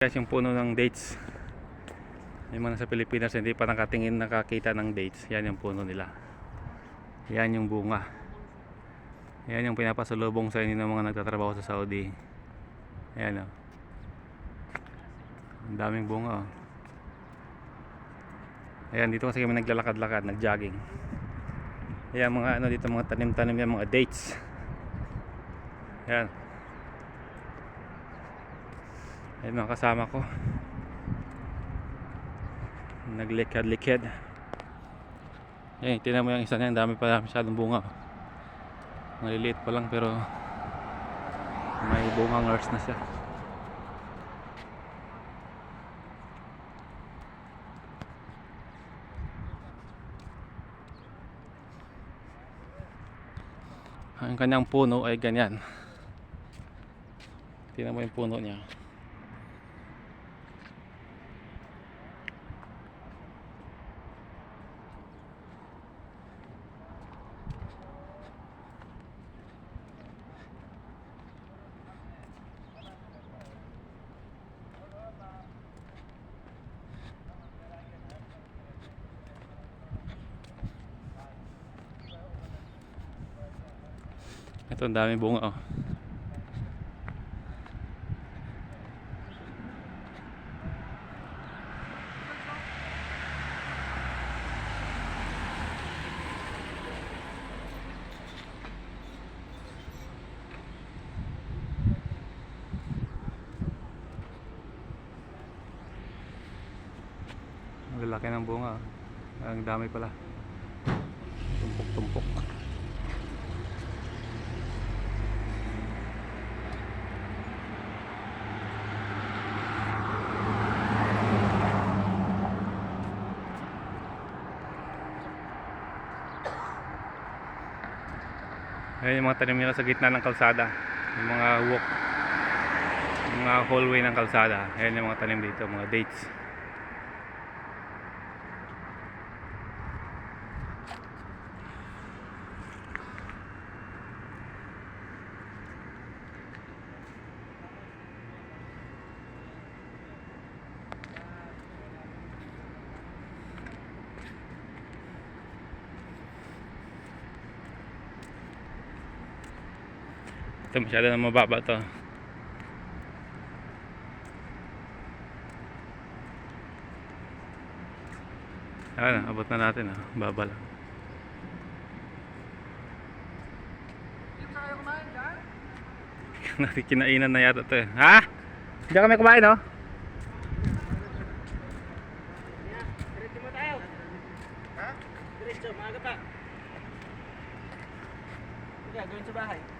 Guys, yung puno ng dates. Yung mga sa Pilipinas hindi pa nakatingin nakakita ng dates. Yan yung puno nila. Yan yung bunga. Yan yung pinapasalubong sa inyo ng mga nagtatrabaho sa Saudi. Ayan o. Ang daming bunga o. Ayan, dito kasi kami naglalakad-lakad, nag-jogging. Ayan mga ano dito, mga tanim-tanim yan, mga dates. Ayan. Ayan mga kasama ko. Naglikad-likad. Ayan, tinan mo yung isa na yan, dami pa masyadong bunga. Maliliit pa lang pero may bunga ngars na siya. Ang kanyang puno ay ganyan. Tingnan mo yung puno niya. Ito ang dami bunga oh. Ang lalaki ng bunga. oh. Ang dami pala. Tumpok-tumpok. Ayan yung mga tanim nila sa gitna ng kalsada. Yung mga walk. Yung mga hallway ng kalsada. Ayan yung mga tanim dito, mga dates. Ito masyado na mababa to. Ayan, abot na natin ah. Baba lang. Nakikinainan na yata to eh. Ha? Diyan kami kumain oh. Diretso maaga pa. Sige, gawin sa bahay.